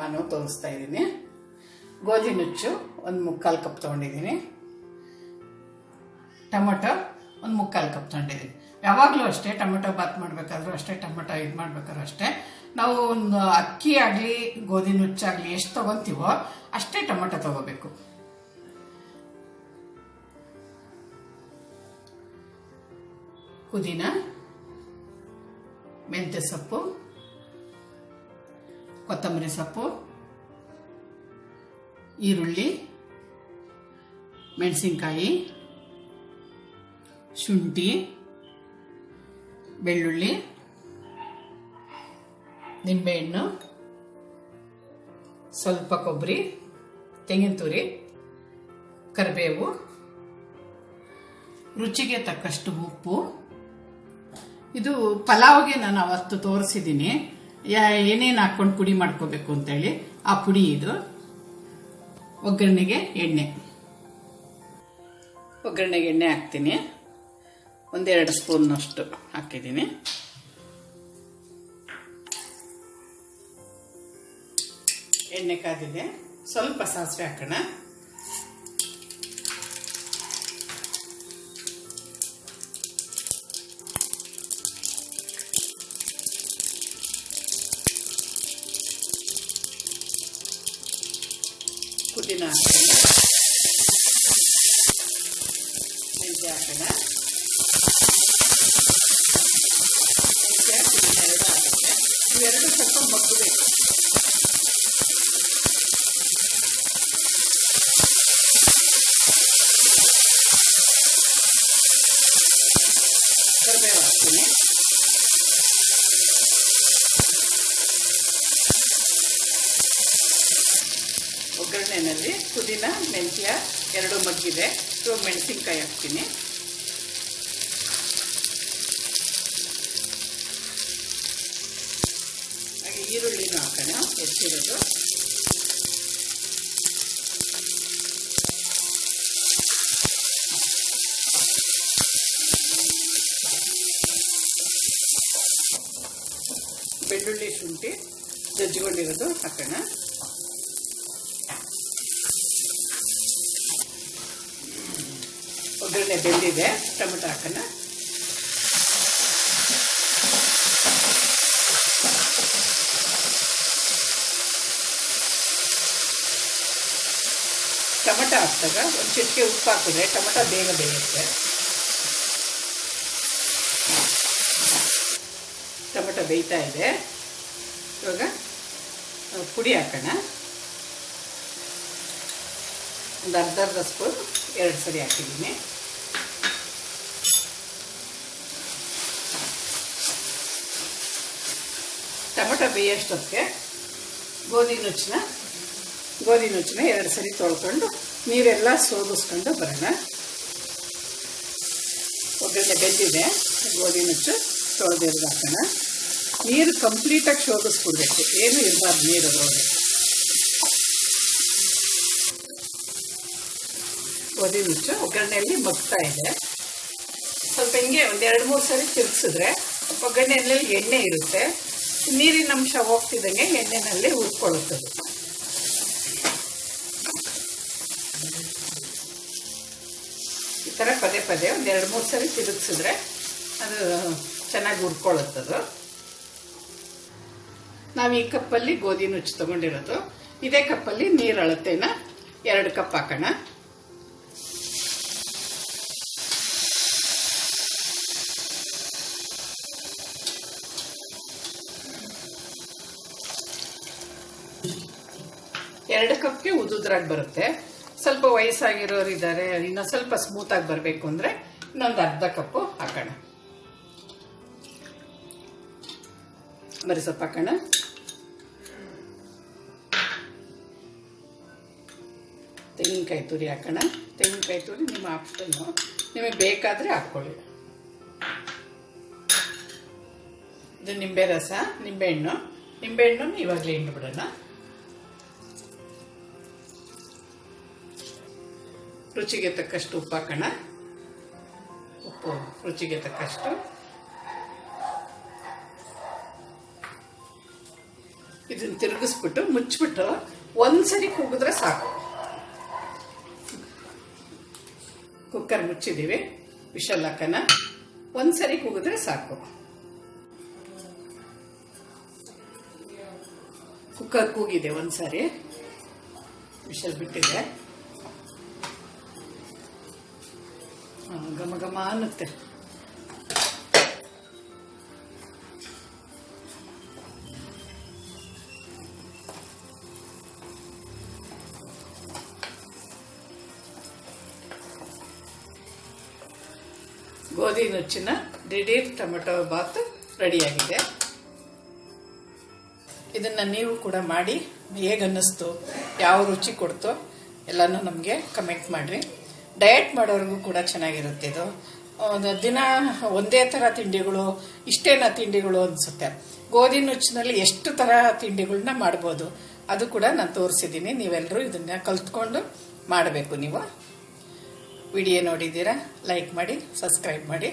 ನಾನು ತೋರಿಸ್ತಾ ಇದ್ದೀನಿ. ಗೋಧಿ ನುಚ್ಚು, ಒಂದು ಮುಕ್ಕಾಲು ಕಪ್ ತೊಗೊಂಡಿದ್ದೀನಿ. ಟೊಮೊಟೊ, ಒಂದು ಮುಕ್ಕಾಲು ಕಪ್ ತೊಗೊಂಡಿದ್ದೀನಿ. ಯಾವಾಗಲೂ ಅಷ್ಟೇ ಟೊಮೊಟೊ ಬಾತ್ ಮಾಡಬೇಕಾದ್ರೂ ಅಷ್ಟೇ ಟೊಮೊಟೊ ಇದು ಮಾಡಬೇಕಾದ್ರೂ ಅಷ್ಟೇ. ನಾವು ಒಂದು ಅಕ್ಕಿ ಆಗಲಿ, ಗೋಧಿ ನುಚ್ಚಾಗಲಿ ಎಷ್ಟು ತೊಗೊತೀವೋ ಅಷ್ಟೇ ಟೊಮೊಟೊ ತೊಗೋಬೇಕು. ಪುದೀನ, ಮೆಂತ್ಯ ಸೊಪ್ಪು ಕೊತ್ತಂಬರಿ ಸೊಪ್ಪು, ಈರುಳ್ಳಿ, ಮೆಣಸಿನ್ಕಾಯಿ, ಶುಂಠಿ, ಬೆಳ್ಳುಳ್ಳಿ, ನಿಂಬೆಹಣ್ಣು, ಸ್ವಲ್ಪ ಕೊಬ್ಬರಿ, ತೆಂಗಿನ ತುರಿ, ಕರಿಬೇವು, ರುಚಿಗೆ ತಕ್ಕಷ್ಟು ಉಪ್ಪು. ಇದು ಪಲಾವ್ಗೆ ನಾನು ಅವತ್ತು ತೋರಿಸಿದ್ದೀನಿ. ಏನೇನು ಹಾಕ್ಕೊಂಡು ಪುಡಿ ಮಾಡ್ಕೋಬೇಕು ಅಂತೇಳಿ ಆ ಪುಡಿ ಇದು. ಒಗ್ಗರಣೆಗೆ ಎಣ್ಣೆ. ಒಗ್ಗರಣೆಗೆ ಎಣ್ಣೆ ಹಾಕ್ತೀನಿ. ಒಂದೆರಡು ಸ್ಪೂನ್ನಷ್ಟು ಹಾಕಿದ್ದೀನಿ. ಎಣ್ಣೆ ಕಾದಿದೆ. ಸ್ವಲ್ಪ ಸಾಸಿವೆ ಹಾಕೋಣ. ಪುದೀನ ಹಾಕೋಣ ಮೆಂತ್ಯ ಹಾಕೋಣ ಮೆಂತ್ಯ ಪುದೀನ ಎರಡು ಹಾಕುತ್ತೆ ಇವೆರಡು ಸ್ವಲ್ಪ ಮಗ್ಗಬೇಕು ಕರಿಬೇವು ಹಾಕ್ತೀನಿ ಒಗ್ಗರಣೆನಲ್ಲಿ ಪುದೀನ, ಮೆಂತ್ಯ, ಎರಡು ಮಗ್ಗಿದೆ. ಸೊ ಮೆಣಸಿನ್ಕಾಯಿ ಹಾಕ್ತೀನಿ. ಹಾಗೆ ಈರುಳ್ಳಿನೂ ಹಾಕೋಣ. ಹೆಚ್ಚಿರೋದು. ಬೆಳ್ಳುಳ್ಳಿ ಶುಂಠಿ ಜಜ್ಜಿಕೊಂಡಿರೋದು ಹಾಕೋಣ. ಒಗ್ಗರಣೆ ಬೆಂದಿದೆ, ಟೊಮೆಟೊ ಹಾಕೋಣ ಟೊಮೆಟೊ ಹಾಕಿದಾಗ ಒಂದು ಚಿಟಿಕೆ ಉಪ್ಪು ಹಾಕಿದ್ರೆ ಟೊಮೆಟೊ ಬೇಗ ಬೇಯುತ್ತೆ. ಟೊಮೆಟೊ ಬೇಯ್ತಾ ಇದೆ. ಇವಾಗ ಪುಡಿ ಹಾಕೋಣ. ಒಂದು ಅರ್ಧ ಅರ್ಧ ಸ್ಪೂನ್, ಎರಡು ಸರಿ ಹಾಕಿದ್ದೀನಿ ಟೊಮೆಟೊ ಬೇಯೋಷ್ಟೊತ್ತಿಗೆ ಗೋಧಿ ನುಚ್ಚನ್ನ ಗೋಧಿ ನುಚ್ಚನ್ನ ಎರಡು ಸರಿ ತೊಳ್ಕೊಂಡು ನೀರೆಲ್ಲ ಸೋದಿಸ್ಕೊಂಡು ಬರೋಣ. ಒಗ್ಗರಣೆ ಬೆಂದಿದೆ, ಗೋಧಿ ನುಚ್ಚು ತೊಳೆದಿರೋದು ನೀರು ಕಂಪ್ಲೀಟಾಗಿ ಶೋಧಿಸ್ಕೊಡ್ಬೇಕು, ಏನು ಇರಬಾರ್ದು ನೀರು ಅದರೊಳಗೆ. ಗೋಧಿ ನುಚ್ಚು ಒಗ್ಗರಣೆಯಲ್ಲಿ ಮಗ್ತಾ ಇದೆ. ಸ್ವಲ್ಪ ಹಿಂಗೆ ಒಂದು ಎರಡು ಮೂರು ಸರಿ ತಿರುಗಿಸಿದ್ರೆ ಒಗ್ಗರಣೆಯಲ್ಲಿ ಎಣ್ಣೆ ಇರುತ್ತೆ. ನೀರಿನ ಅಂಶ ಹೋಗ್ತಿದ್ದಂಗೆ ಎಣ್ಣೆನಲ್ಲಿ ಹುರ್ಕೊಳ್ಳುತ್ತದೆ. ಈ ಥರ ಪದೇ ಪದೇ ಒಂದು ಎರಡು ಮೂರು ಸರಿ ತಿರುಗಿಸಿದ್ರೆ ಅದು ಚೆನ್ನಾಗಿ ಹುರ್ಕೊಳ್ಳುತ್ತದು. ನಾವು ಈ ಕಪ್ಪಲ್ಲಿ ಗೋಧಿ ನುಚ್ಚು ತಗೊಂಡಿರೋದು. ಇದೇ ಕಪ್ಪಲ್ಲಿ ನೀರು ಅಳತೆನ ಎರಡು ಕಪ್ ಹಾಕೋಣ. ಎರಡು ಕಪ್ಗೆ ಉದುದ್ರಾಗಿ ಬರುತ್ತೆ. ಸ್ವಲ್ಪ ವಯಸ್ಸಾಗಿರೋರು ಇದ್ದಾರೆ ಇನ್ನು ಸ್ವಲ್ಪ ಸ್ಮೂತಾಗಿ ಬರಬೇಕು ಅಂದರೆ ಇನ್ನೊಂದು ಅರ್ಧ ಕಪ್ಪು ಹಾಕೋಣ. ಬರೀ ಸ್ವಲ್ಪ ಹಾಕೋಣ. ತೆಂಗಿನಕಾಯಿ ತುರಿ ಹಾಕೋಣ. ತೆಂಗಿನಕಾಯಿ ತುರಿ ನಿಮ್ಮ ಆಪ್ಷನ್ನು ನಿಮಗೆ ಬೇಕಾದರೆ ಹಾಕ್ಕೊಳ್ಳಿ. ಇದು ನಿಂಬೆ ರಸ ನಿಂಬೆಹಣ್ಣು ನಿಂಬೆಹಣ್ಣು ಇವಾಗಲೇ ಹಿಂಡು ಬಿಡೋಣ ರುಚಿಗೆ ತಕ್ಕಷ್ಟು ಉಪ್ಪು ಹಾಕೋಣ ಉಪ್ಪು ರುಚಿಗೆ ತಕ್ಕಷ್ಟು. ಇದನ್ನ ತಿರುಗಿಸ್ಬಿಟ್ಟು ಮುಚ್ಚಿಬಿಟ್ಟು ಒಂದ್ಸರಿ ಕೂಗಿದ್ರೆ ಸಾಕು. ಕುಕ್ಕರ್ ಮುಚ್ಚಿದ್ದೀವಿ ವಿಶಲ್ ಹಾಕನ ಒಂದ್ಸರಿ ಕೂಗಿದ್ರೆ ಸಾಕು. ಕುಕ್ಕರ್ ಕೂಗಿದೆ ಒಂದ್ಸರಿ. ವಿಶಲ್ ಬಿಟ್ಟಿದೆ. ಘಮ ಘಮ ಅನ್ನುತ್ತೆ ಗೋಧಿ ನುಚ್ಚಿನ ದಿಢೀರ್ ಟೊಮೆಟೊ ಬಾತ್ ರೆಡಿಯಾಗಿದೆ. ಇದನ್ನು ನೀವು ಕೂಡ ಮಾಡಿ ಹೇಗೆ ಅನ್ನಿಸ್ತು ಯಾವ ರುಚಿ ಕೊಡ್ತೋ, ಎಲ್ಲನೂ ನಮಗೆ ಕಮೆಂಟ್ ಮಾಡಿರಿ. ಡಯಟ್ ಮಾಡೋರಿಗೂ ಕೂಡ ಚೆನ್ನಾಗಿರುತ್ತೆ ಇದು. ಒಂದು ದಿನ ಒಂದೇ ಥರ ತಿಂಡಿಗಳು, ಇಷ್ಟೇನ ತಿಂಡಿಗಳು ಅನಿಸುತ್ತೆ. ಗೋಧಿ ನುಚ್ಚಿನಲ್ಲಿ ಎಷ್ಟು ಥರ ತಿಂಡಿಗಳನ್ನ ಮಾಡ್ಬೋದು, ಅದು ಕೂಡ ನಾನು ತೋರಿಸಿದ್ದೀನಿ ನೀವೆಲ್ಲರೂ ಇದನ್ನ ಕಲ್ತ್ಕೊಂಡು ಮಾಡಬೇಕು ನೀವು. ವಿಡಿಯೋ ನೋಡಿದ್ದೀರಾ? ಲೈಕ್ ಮಾಡಿ, ಸಬ್ಸ್ಕ್ರೈಬ್ ಮಾಡಿ.